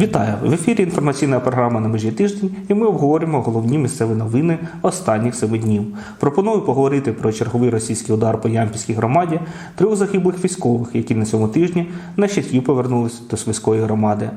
Вітаю! В ефірі інформаційна програма на межі тиждень, і ми обговоримо головні місцеві новини останніх семи днів. Пропоную поговорити про черговий російський удар по Ямпільській громаді, трьох загиблих військових, які на цьому тижні на щиті повернулись до Свиської громади.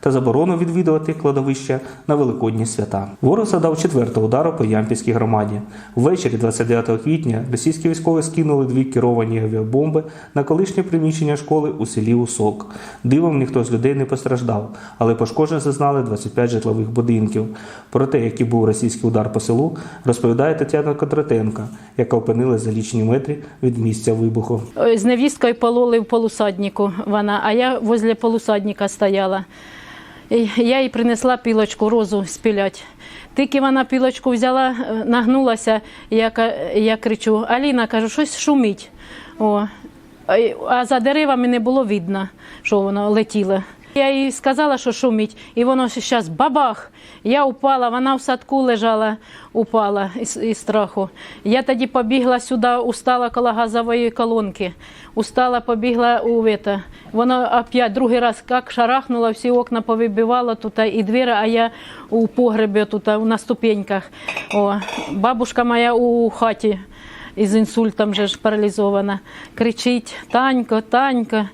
Та заборону відвідувати кладовища на великодні свята. Ворог задав четвертого удару по Ямпільській громаді. Ввечері 29 квітня російські військові скинули дві керовані авіабомби на колишнє приміщення школи у селі Усок. Дивом ніхто з людей не постраждав, але пошкоджень зазнали 25 житлових будинків. Про те, який був російський удар по селу, розповідає Тетяна Кондратенко, яка опинилась за лічні метри від місця вибуху. З невісткою пололи в полусаднику вона, а я возле полусадника стояла. Я їй принесла пілочку, розу спілять. Тільки вона пілочку взяла, е, нагнулася, я, я кричу: Аліна, кажу, щось шумить. О. А за деревами не було видно, що воно летіло. Я їй сказала, що шумить, і воно зараз бабах. Я упала, вона в садку лежала, упала із, із страху. Я тоді побігла сюди, устала коло газової колонки. Устала, побігла у вето. Воно опять другий раз як шарахнуло, всі окна повибивало тут і двері, а я у погребі тут на ступеньках. О, бабушка моя у хаті із інсультом вже ж паралізована. Кричить Танько, Танько.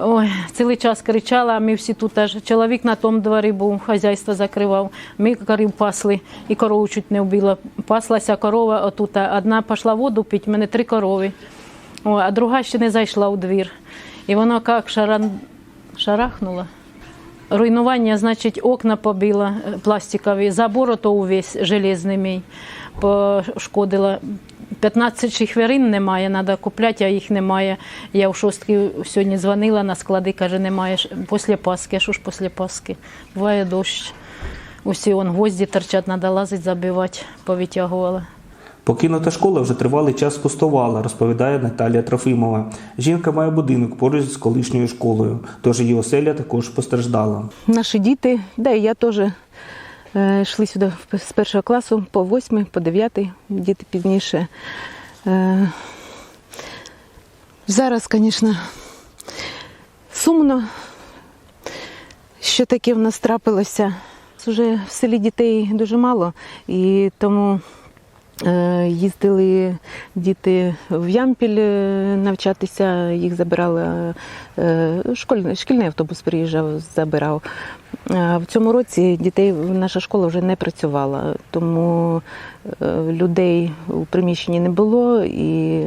Ой, цілий час кричала, а ми всі тут аж. Чоловік на тому дворі був, хазяйство закривав. Ми корів пасли і корову чуть не вбила. Паслася корова отут. Одна пішла воду в мене три корови. О, а друга ще не зайшла у двір. І воно як шаран... шарахнуло. Руйнування, значить, окна побила е, пластикові, забор ото увесь железний мій пошкодила. 15 хвилин немає, треба купляти, а їх немає. Я в шостки сьогодні дзвонила на склади, каже, немає після Пасхи. А що ж після Пасхи? Буває дощ. Усі он гвозді торчать, треба лазити, забивати, повитягувала. Покинута школа вже тривалий час пустувала, розповідає Наталія Трофимова. Жінка має будинок поруч з колишньою школою, тож її оселя також постраждала. Наші діти, да і я теж йшли сюди з першого класу по восьмий, по дев'ятий, діти пізніше. Е, Зараз, звісно, сумно, що таке в нас трапилося. Уже в селі дітей дуже мало, і тому е, їздили діти в Ямпіль е, навчатися, їх забирали е, шкільний автобус приїжджав, забирав. А В цьому році дітей наша школа вже не працювала, тому е, людей у приміщенні не було і,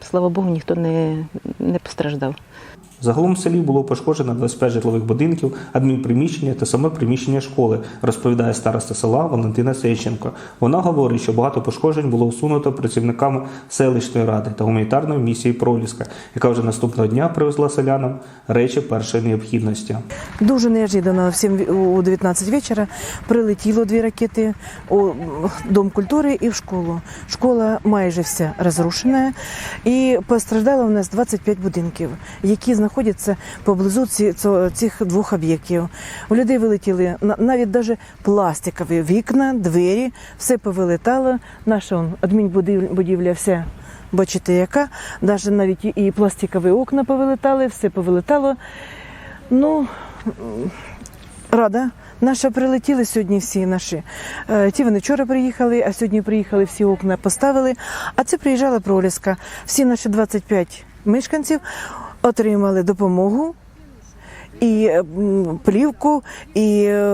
слава Богу, ніхто не, не постраждав. Загалом в селі було пошкоджено 25 житлових будинків, адмінприміщення та саме приміщення школи, розповідає староста села Валентина Сеченко. Вона говорить, що багато пошкоджень було усунуто працівниками селищної ради та гуманітарної місії Проліска, яка вже наступного дня привезла селянам речі першої необхідності. Дуже неожиданно всім у 19 вечора прилетіло дві ракети у Дом культури і в школу. Школа майже вся розрушена, і постраждало у нас 25 будинків, які знаходяться поблизу цих двох об'єктів. У людей вилетіли на- навіть даже пластикові вікна, двері, все повилетало. Наша он, адмінбудівля вся. Бачите, яка навіть навіть і- і пластикові окна повилетали, все повилетало. Ну, рада. Наша прилетіли сьогодні всі наші. Е, Ті вони вчора приїхали, а сьогодні приїхали, всі окна поставили. А це приїжджала проліска. Всі наші 25 мешканців отримали допомогу. І плівку, і е,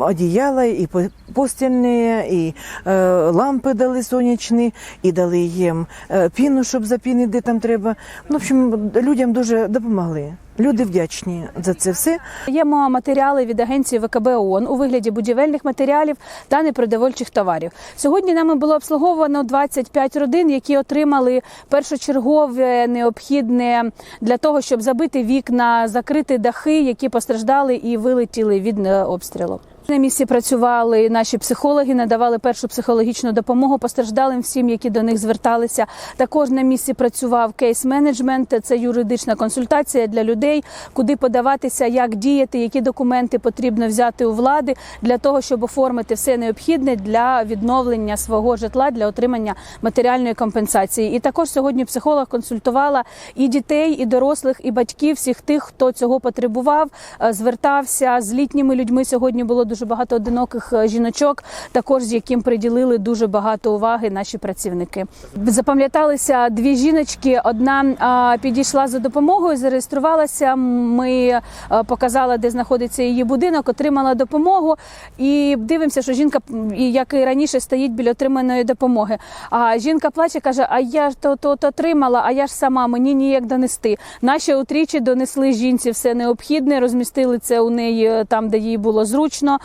одіяла, і по- постільне, і е, лампи дали сонячні, і дали їм е, піну, щоб запінити, де там треба. Ну, в общем, людям дуже допомогли. Люди вдячні за це все. Даємо матеріали від агенції ВКБ ООН у вигляді будівельних матеріалів та непродовольчих товарів. Сьогодні нами було обслуговано 25 родин, які отримали першочергове необхідне для того, щоб забити вікна, закрити дахи, які постраждали і вилетіли від е, обстрілу. На місці працювали наші психологи, надавали першу психологічну допомогу постраждалим всім, які до них зверталися. Також на місці працював кейс-менеджмент, це юридична консультація для людей, куди подаватися, як діяти, які документи потрібно взяти у влади для того, щоб оформити все необхідне для відновлення свого житла, для отримання матеріальної компенсації. І також сьогодні психолог консультувала і дітей, і дорослих, і батьків, всіх тих, хто цього потребував, е, звертався з літніми людьми. Сьогодні було дуже багато одиноких е, жіночок, також з яким приділили дуже багато уваги наші працівники. Запам'яталися дві жіночки. Одна підійшла за допомогою, зареєструвалася. Ми е, показали, де знаходиться її будинок, отримала допомогу. І дивимося, що жінка, як і раніше, стоїть біля отриманої допомоги. А жінка плаче, каже: А я ж то, отримала, а я ж сама, мені ніяк донести. Наші утрічі донесли жінці все необхідне, розмістили це у неї е, там, де їй було зручно,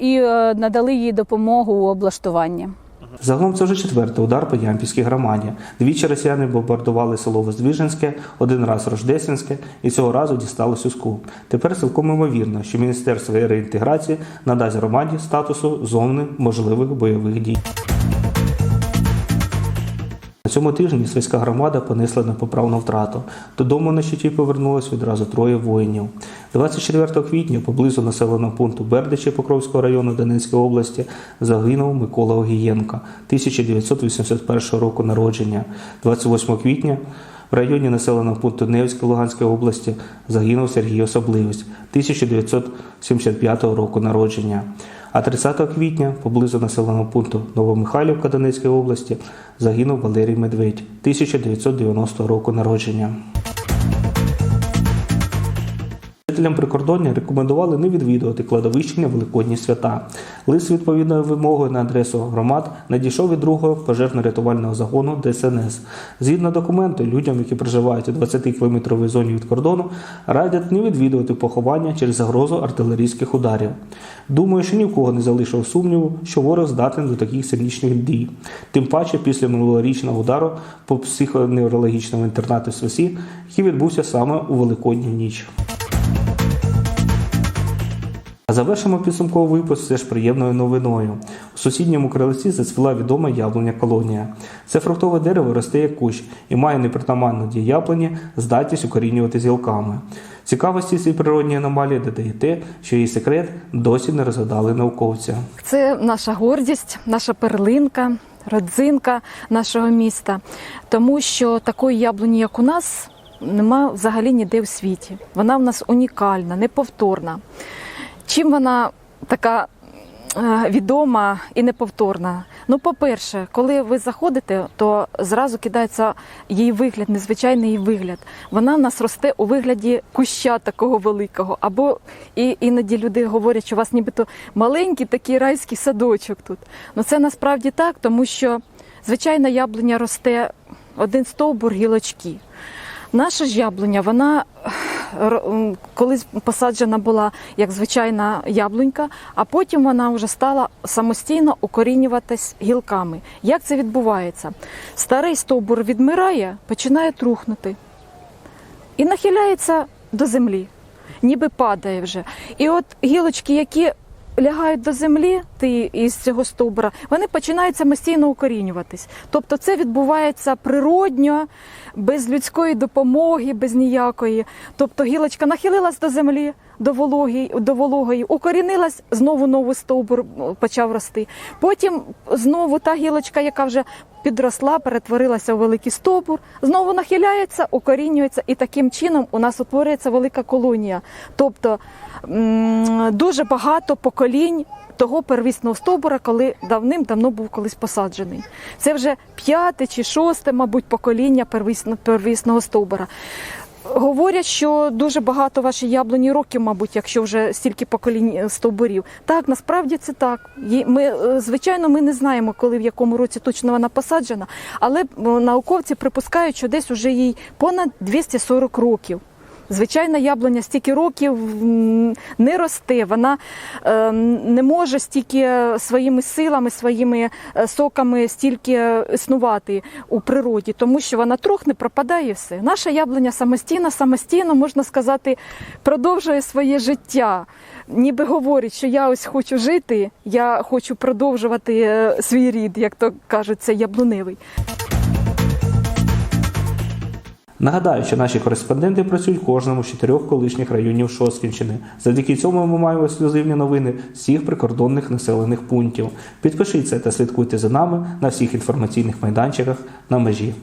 і е, надали їй допомогу у облаштуванні. Загалом це вже четвертий удар по Ямпільській громаді. Двічі росіяни бомбардували село Воздвіженське, один раз Рождесінське і цього разу дістали Сюску. Тепер цілком ймовірно, що Міністерство реінтеграції надасть громаді статусу зони можливих бойових дій. На цьому тижні свійська громада понесла непоправну втрату. Додому на щиті повернулось відразу троє воїнів. 24 квітня поблизу населеного пункту Бердичі Покровського району Донецької області загинув Микола Огієнка 1981 року народження. 28 квітня в районі населеного пункту Невська Луганської області загинув Сергій Особливість 1975 року народження. А 30 квітня поблизу населеного пункту Новомихайлівка Донецької області загинув Валерій Медведь 1990 року народження. Жителям прикордоння рекомендували не відвідувати кладовищення Великодні свята. Лист відповідною вимогою на адресу громад надійшов від другого пожежно-рятувального загону ДСНС. Згідно документу, людям, які проживають у 20-кілометровій зоні від кордону, радять не відвідувати поховання через загрозу артилерійських ударів. Думаю, що ні в кого не залишив сумніву, що ворог здатен до таких сильнішних дій. Тим паче після минулорічного удару по психоневрологічному інтернату СОСІ, який відбувся саме у Великодню ніч. Завершимо підсумковий випуск все приємною новиною. У сусідньому крилиці зацвіла відома яблуня колонія. Це фруктове дерево росте як кущ і має непритаманну дію яблуні здатність укорінювати з гілками. Цікавості цієї природньої аномалії додає те, що її секрет досі не розгадали науковці. Це наша гордість, наша перлинка, родзинка нашого міста, тому що такої яблуні, як у нас, нема взагалі ніде в світі. Вона в нас унікальна, неповторна. Чим вона така е, відома і неповторна? Ну, по-перше, коли ви заходите, то зразу кидається її вигляд, незвичайний її вигляд. Вона в нас росте у вигляді куща такого великого. Або і іноді люди говорять, що у вас нібито маленький такий райський садочок тут. Ну це насправді так, тому що звичайна яблуня росте один стовбур гілочки. Наша ж яблуня, вона колись посаджена була як звичайна яблунька, а потім вона вже стала самостійно укорінюватись гілками. Як це відбувається? Старий стовбур відмирає, починає трухнути і нахиляється до землі, ніби падає вже. І от гілочки, які лягають до землі ти із цього стовбура, вони починають самостійно укорінюватись. Тобто це відбувається природньо, без людської допомоги, без ніякої. Тобто гілочка нахилилась до землі, до вологої, до вологої, укорінилась, знову новий стовбур почав рости. Потім знову та гілочка, яка вже підросла, перетворилася у великий стовбур, знову нахиляється, укорінюється, і таким чином у нас утворюється велика колонія. Тобто дуже багато поколінь того первісного стовбура, коли давним-давно був колись посаджений. Це вже п'яте чи шосте, мабуть, покоління первісного стовбура. Говорять, що дуже багато ваші яблуні років, мабуть, якщо вже стільки поколінь е, стовбурів. Так, насправді це так. Ми, е, звичайно, ми не знаємо, коли в якому році точно вона посаджена, але е, науковці припускають, що десь уже їй понад 240 років. Звичайна яблуня стільки років не росте, вона е, не може стільки своїми силами, своїми е, соками стільки існувати у природі, тому що вона трохне пропадає і все. Наша яблуня самостійно, самостійно, можна сказати, продовжує своє життя. Ніби говорить, що я ось хочу жити, я хочу продовжувати е, свій рід, як то кажуть, це яблуневий. Нагадаю, що наші кореспонденти працюють кожному з чотирьох колишніх районів Шосткінщини. Завдяки цьому ми маємо ексклюзивні новини всіх прикордонних населених пунктів. Підпишіться та слідкуйте за нами на всіх інформаційних майданчиках на межі.